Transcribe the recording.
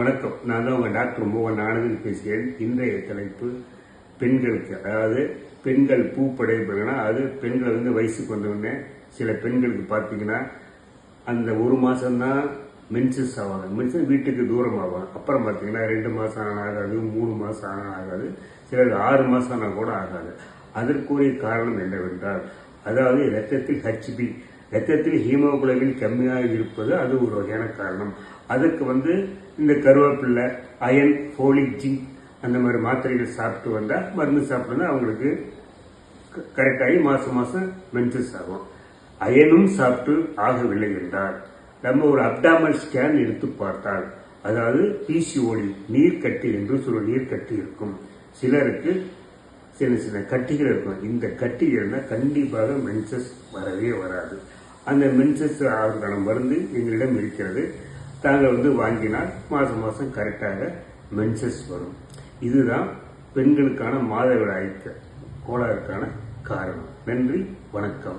வணக்கம். நான் தான் உங்கள் டாக்டர் மோகன் ஆனந்தன் பேசுகிறேன். இன்றைய தலைப்பு பெண்களுக்கு. அதாவது பெண்கள் பூப்படைப்புனா அது பெண்கள் வந்து வயசுக்கு வந்தவுடனே சில பெண்களுக்கு பார்த்தீங்கன்னா அந்த ஒரு மாதம்தான் மென்சஸ் ஆவாங்க. மென்சஸ் வீட்டுக்கு தூரம் ஆவாங்க. அப்புறம் பார்த்தீங்கன்னா ரெண்டு மாதம் ஆனால் ஆகாது மூணு மாதம் ஆனால் ஆகாது சிலருக்கு ஆறு மாதம் ஆனால் கூட ஆகாது. அதற்குரிய காரணம் என்னவென்றால் அதாவது ரத்தத்தில் ஹெச்பி ரத்தத்தில் ஹீமோகுளோபின் கம்மியாக இருப்பது அது ஒரு வகையான காரணம். அதுக்கு வந்து இந்த கருவேப்பிள்ளை அயன் ஃபோலிக் ஜிங்க் அந்த மாதிரி மாத்திரைகள் சாப்பிட்டு வந்தால் மருந்து சாப்பிட்டு அவங்களுக்கு கரெக்டாகி மாதம் மாதம் மென்சஸ் ஆகும். அயனும் சாப்பிட்டு ஆகவில்லை என்றால் நம்ம ஒரு அப்டாமல் ஸ்கேன் எடுத்து பார்த்தால் அதாவது பிசிஓடி நீர்க்கட்டி என்று சொல்ல நீர்க்கட்டி இருக்கும். சிலருக்கு சின்ன சின்ன கட்டிகள் இருக்கும். இந்த கட்டிகள்னா கண்டிப்பாக மென்சஸ் வரவே வராது. அந்த மென்சஸ் ஆகிறதுக்கான மருந்து எங்களிடம் இருக்கிறது. தாங்கள் வந்து வாங்கினால் மாதம் மாதம் கரெக்டாக மென்சஸ் வரும். இதுதான் பெண்களுக்கான மாதவிடாய்க்கு கோளாறுக்கான காரணம். நன்றி வணக்கம்.